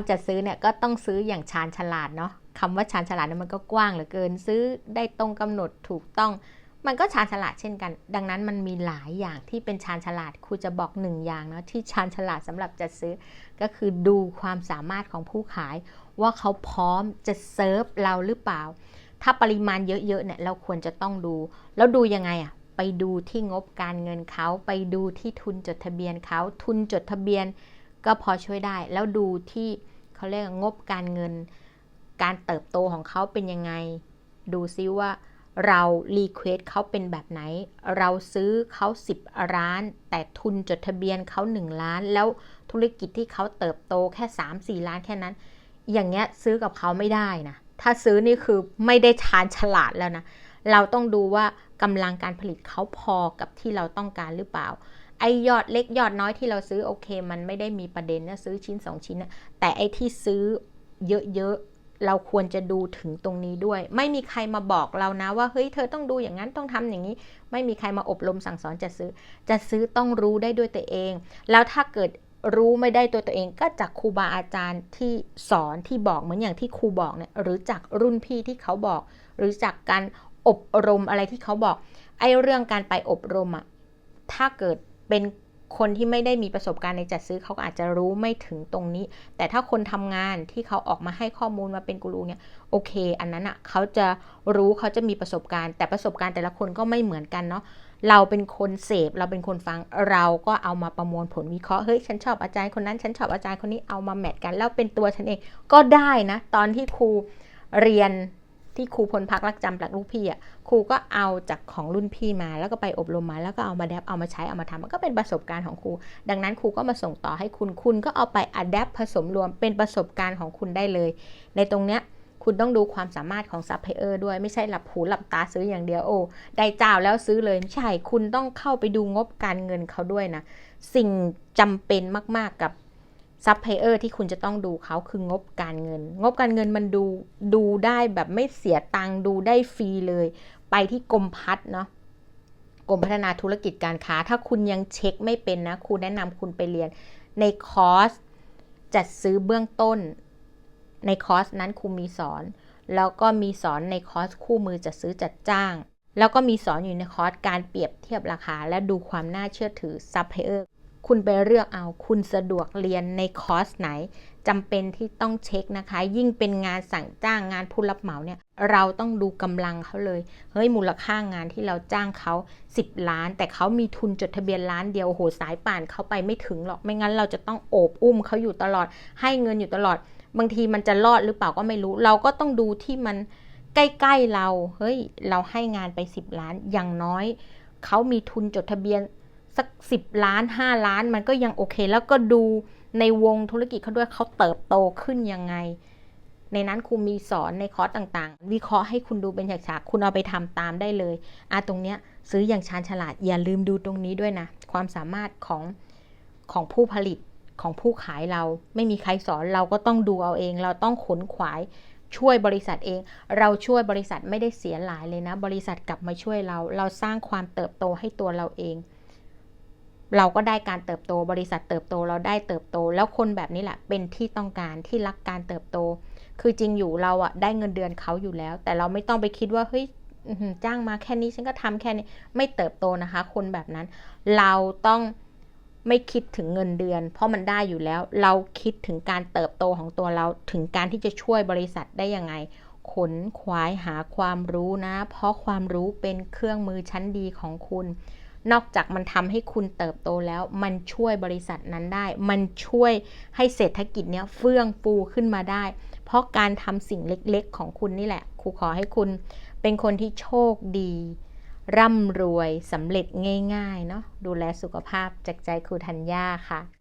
ำจัดซื้อเนี่ยก็ต้องซื้ออย่างชาญฉลาดเนาะคำว่าชาญฉลาดเนี่ยมันก็กว้างเหลือเกิน ซื้อได้ตรงกำหนดถูกต้อง มันก็ชาญฉลาดเช่นกัน ดังนั้นมันมีหลายอย่างที่เป็นชาญฉลาดครูจะบอกหนึ่งอย่างเนาะที่ชาญฉลาดสำหรับจัดซื้อ ก็คือดูความสามารถของผู้ขาย ว่าเขาพร้อมจะเซิร์ฟเราหรือเปล่า ถ้าปริมาณเยอะๆเนี่ยเราควรจะต้องดู แล้วดูยังไงอะไปดูที่งบการเงินเขาไปดูที่ทุนจดทะเบียนเขาทุนจดทะเบียน ก็พอช่วยได้ แล้วดูที่เขาเรียกงบการเงิน การเติบโตของเขาเป็นยังไง ดูซิว่าเรารีเควสเขาเป็นแบบไหน เราซื้อเขา 10ล้าน แต่ทุนจดทะเบียนเขา 1 ล้าน แล้วธุรกิจที่เขาเติบโตแค่ 3-4 ล้านแค่นั้น อย่างเงี้ยซื้อกับเขาไม่ได้นะ ถ้าซื้อนี่คือไม่ได้ชาญฉลาดแล้วนะ เราต้องดูว่ากำลังการผลิตเขาพอกับที่เราต้องการหรือเปล่า อยอดเล็กยอดน้อยที่เราซื้อโอเค มันไม่ได้มีประเด็นนะซื้อชิ้น 2 ชิ้นนะแต่ไอที่ซื้อเยอะๆเราควรจะดูถึงตรงนี้ด้วย ไม่มีใครมาบอกเรานะว่าเฮ้ยเธอต้องดูอย่างนั้นต้องทำอย่างนี้ ไม่มีใครมาอบรมสั่งสอนจะซื้อ จะซื้อต้องรู้ได้ด้วยตัวเอง แล้วถ้าเกิดรู้ไม่ได้ตัวตัวเองก็จากครูบาอาจารย์ที่สอนที่บอกเหมือนอย่างที่ครูบอกเนี่ยหรือจากรุ่นพี่ที่เขาบอก หรือจากการอบรมอะไรที่เขาบอกไอ้เรื่องการไปอบรมอะถ้าเกิด เป็นคนที่ไม่ได้มีประสบการณ์ในจัดซื้อเขาก็อาจจะรู้ไม่ถึงตรงนี้ แต่ถ้าคนทำงานที่เขาออกมาให้ข้อมูลมาเป็นกูรูเนี่ยโอเค อันนั้นอะ่ะเขาจะรู้เขาจะมีประสบการณ์ แต่ประสบการณ์แต่ละคนก็ไม่เหมือนกันเนาะเราเป็นคนเสพเราเป็นคนฟังเราก็เอามาประมวลผลวิเคราะห์เฮ้ยฉันชอบอาจารย์คนนั้นฉันชอบอาจารย์คนนี้เอามาแมทกัน แล้วเป็นตัวฉันเองก็ได้นะ ตอนที่ครูเรียน ที่ครูพลพักรักจำจากลูกพี่อะครูก็เอาจากของรุ่นพี่มา แล้วก็ไปอบรมมาแล้วก็เอามาแดปเอามาใช้เอามาทำมันก็เป็นประสบการณ์ของครู ดังนั้นครูก็มาส่งต่อให้คุณคุณก็เอาไปอัดแอปผสมรวมเป็นประสบการณ์ของคุณได้เลย ในตรงเนี้ยคุณต้องดูความสามารถของซัพพลายเออร์ด้วยไม่ใช่หลับหูหลับตาซื้ออย่างเดียวโอ้ได้เจ้าแล้วซื้อเลยไม่ใช่คุณต้องเข้าไปดูงบการเงินเขาด้วยนะ สิ่งจำเป็นมากๆกับ ซัพพลายเออร์ที่คุณจะต้องดูเขาคืองบการเงิน งบการเงินมันดูดูได้แบบไม่เสียตังค์ดูได้ฟรีเลย ไปที่กรมพัฒน์เนาะกรมพัฒนาธุรกิจการค้า ถ้าคุณยังเช็คไม่เป็นนะครูแนะนำคุณไปเรียน ในคอร์สจัดซื้อเบื้องต้น ในคอร์สนั้นครูมีสอน แล้วก็มีสอนในคอร์สคู่มือจัดซื้อจัดจ้าง แล้วก็มีสอนอยู่ในคอร์สการเปรียบเทียบราคา และดูความน่าเชื่อถือซัพพลายเออร์ คุณไปเลือกเอาคุณสะดวกเรียนในคอร์สไหนจำเป็นที่ต้องเช็คนะคะ ยิ่งเป็นงานสั่งจ้างงานผู้รับเหมาเนี่ย เราต้องดูกำลังเขาเลย เฮ้ยมูลค่างานที่เราจ้างเขา 10 ล้าน แต่เขามีทุนจดทะเบียนล้านเดียวโหสายป่านเขาไปไม่ถึงหรอกไม่งั้นเราจะต้องโอบอุ้มเขาอยู่ตลอด ให้เงินอยู่ตลอด บางทีมันจะรอดหรือเปล่าก็ไม่รู้ เราก็ต้องดูที่มันใกล้ๆเรา เฮ้ย เราให้งานไป 10 ล้าน อย่างน้อย เขามีทุนจดทะเบียน สักสิบล้านห้าล้านมันก็ยังโอเค แล้วก็ดูในวงธุรกิจเขาด้วยเขาเติบโตขึ้นยังไง ในนั้นครูมีสอนในคอร์สต่างๆ วิเคราะห์ให้คุณดูเป็นฉากๆคุณเอาไปทำตามได้เลยอะตรงเนี้ยซื้ออย่างชาญฉลาดอย่าลืมดูตรงนี้ด้วยนะ ความสามารถของของผู้ผลิตของผู้ขายเรา ไม่มีใครสอนเราก็ต้องดูเอาเอง เราต้องขนขวายช่วยบริษัทเอง เราช่วยบริษัทไม่ได้เสียหลายเลยนะ บริษัทกลับมาช่วยเรา เราสร้างความเติบโตให้ตัวเราเอง เราก็ได้การเติบโตบริษัทเติบโตเราได้เติบโต แล้วคนแบบนี้แหละเป็นที่ต้องการที่รักการเติบโต คือจริงอยู่เราอะได้เงินเดือนเขาอยู่แล้ว แต่เราไม่ต้องไปคิดว่าเฮ้ยจ้างมาแค่นี้ฉันก็ทำแค่นี้ไม่เติบโตนะคะ คนแบบนั้น เราต้องไม่คิดถึงเงินเดือน เพราะมันได้อยู่แล้ว เราคิดถึงการเติบโตของตัวเราถึงการที่จะช่วยบริษัทได้ยังไงขนขวายหาความรู้นะ เพราะความรู้เป็นเครื่องมือชั้นดีของคุณ นอกจากมันทำให้คุณเติบโตแล้ว มันช่วยบริษัทนั้นได้ มันช่วยให้เศรษฐกิจเนี้ยเฟื่องฟูขึ้นมาได้ เพราะการทำสิ่งเล็กๆ ของคุณนี่แหละครูขอให้คุณเป็นคนที่โชคดี ร่ำรวยสำเร็จง่ายๆเนาะดูแลสุขภาพจากใจครูธัญญาค่ะ